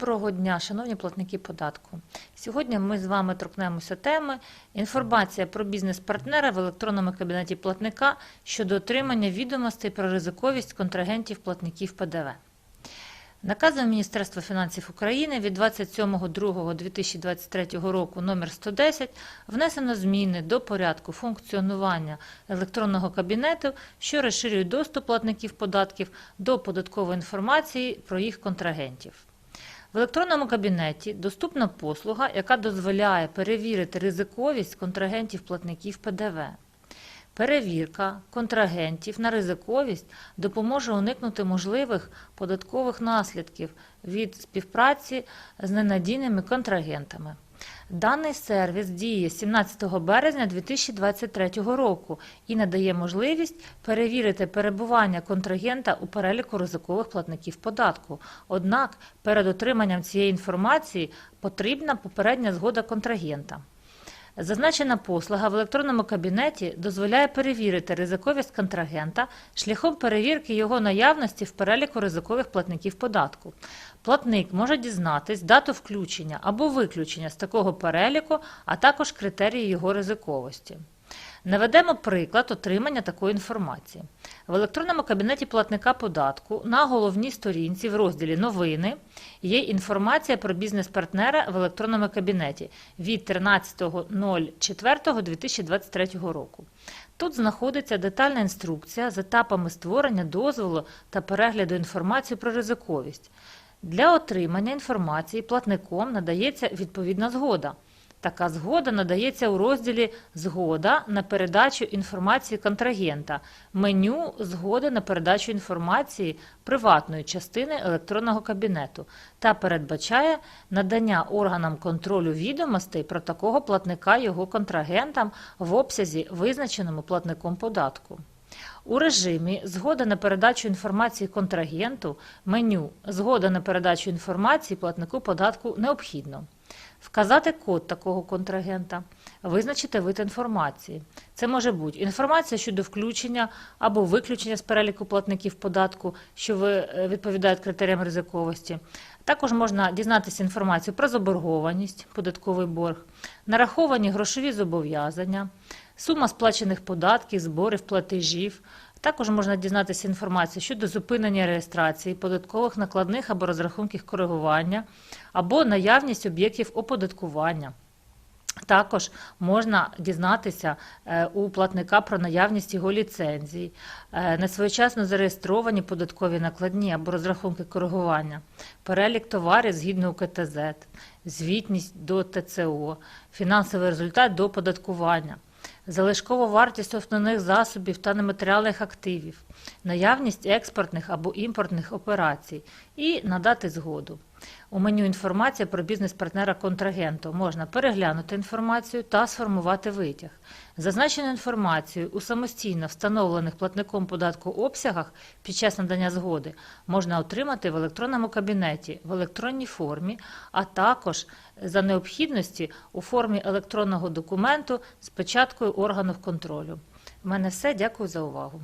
Доброго дня, шановні платники податку. Сьогодні ми з вами торкнемося теми інформація про бізнес-партнера в електронному кабінеті платника щодо отримання відомостей про ризиковість контрагентів платників ПДВ. Наказом Міністерства фінансів України від 27.02.2023 року номер 110 внесено зміни до порядку функціонування електронного кабінету, що розширюють доступ платників податків до податкової інформації про їх контрагентів. В електронному кабінеті доступна послуга, яка дозволяє перевірити ризиковість контрагентів платників ПДВ. Перевірка контрагентів на ризиковість допоможе уникнути можливих податкових наслідків від співпраці з ненадійними контрагентами. Даний сервіс діє 17 березня 2023 року і надає можливість перевірити перебування контрагента у переліку ризикових платників податку. Однак перед отриманням цієї інформації потрібна попередня згода контрагента. Зазначена послуга в електронному кабінеті дозволяє перевірити ризиковість контрагента шляхом перевірки його наявності в переліку ризикових платників податку. Платник може дізнатись дату включення або виключення з такого переліку, а також критерії його ризиковості. Наведемо приклад отримання такої інформації. В електронному кабінеті платника податку на головній сторінці в розділі Новини є інформація про бізнес-партнера в електронному кабінеті від 13.04.2023 року. Тут знаходиться детальна інструкція з етапами створення дозволу та перегляду інформації про ризиковість. Для отримання інформації платником надається відповідна згода. Така згода надається у розділі Згода на передачу інформації контрагента, меню Згода на передачу інформації приватної частини електронного кабінету та передбачає надання органам контролю відомостей про такого платника його контрагентам в обсязі, визначеному платником податку. У режимі Згода на передачу інформації контрагенту меню Згода на передачу інформації платнику податку необхідно. Вказати код такого контрагента, визначити вид інформації. Це може бути інформація щодо включення або виключення з переліку платників податку, що е, відповідають критеріям ризиковості. Також можна дізнатися інформацію про заборгованість, податковий борг, нараховані грошові зобов'язання, сума сплачених податків, зборів, платежів. Також можна дізнатися інформацію щодо зупинення реєстрації, податкових накладних або розрахунків коригування, або наявність об'єктів оподаткування. Також можна дізнатися е, у платника про наявність його ліцензій, е, несвоєчасно зареєстровані податкові накладні або розрахунки коригування, перелік товарів згідно УКТЗ, звітність до ТЦО, фінансовий результат до оподаткування, залишкова вартість основних засобів та нематеріальних активів, наявність експортних або імпортних операцій і надати згоду. У меню інформація про бізнес-партнера контрагенту можна переглянути інформацію та сформувати витяг. Зазначену інформацію у самостійно встановлених платником податку обсягах під час надання згоди можна отримати в електронному кабінеті в електронній формі, а також за необхідності у формі електронного документу з печаткою органів контролю. У мене все. Дякую за увагу.